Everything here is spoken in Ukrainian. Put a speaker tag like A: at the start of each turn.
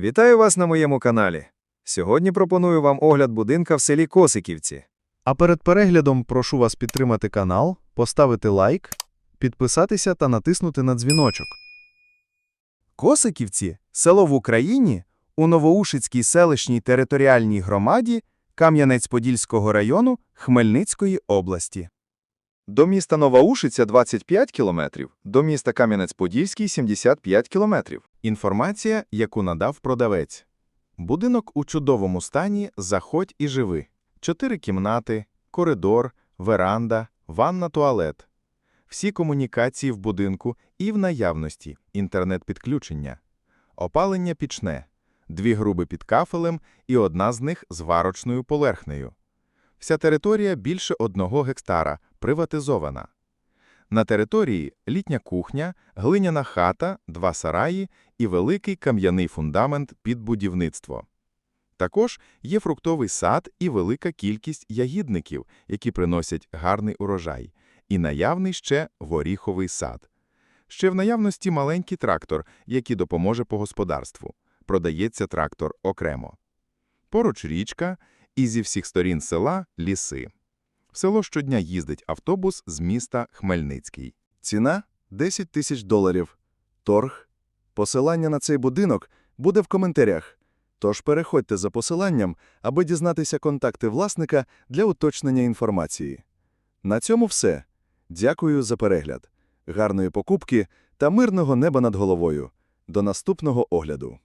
A: Вітаю вас на моєму каналі. Сьогодні пропоную вам огляд будинка в селі Косиківці.
B: А перед переглядом прошу вас підтримати канал, поставити лайк, підписатися та натиснути на дзвіночок.
C: Косиківці – село в Україні у Новоушицькій селищній територіальній громаді Кам'янець-Подільського району Хмельницької області.
A: До міста Новоушиця 25 кілометрів, до міста Кам'янець-Подільський 75 кілометрів.
C: Інформація, яку надав продавець. Будинок у чудовому стані «Заходь і живи». Чотири кімнати, коридор, веранда, ванна-туалет. Всі комунікації в будинку і в наявності, інтернет-підключення. Опалення пічне, дві груби під кафелем і одна з них з варочною поверхнею. Вся територія більше одного гектара, приватизована. На території літня кухня, глиняна хата, два сараї і великий кам'яний фундамент під будівництво. Також є фруктовий сад і велика кількість ягідників, які приносять гарний урожай, і наявний ще горіховий сад. Ще в наявності маленький трактор, який допоможе по господарству. Продається трактор окремо. Поруч річка і зі всіх сторін села – ліси. В село щодня їздить автобус з міста Хмельницький.
D: Ціна – 10 тисяч доларів. Торг. Посилання на цей будинок буде в коментарях. Тож переходьте за посиланням, аби дізнатися контакти власника для уточнення інформації. На цьому все. Дякую за перегляд. Гарної покупки та мирного неба над головою. До наступного огляду.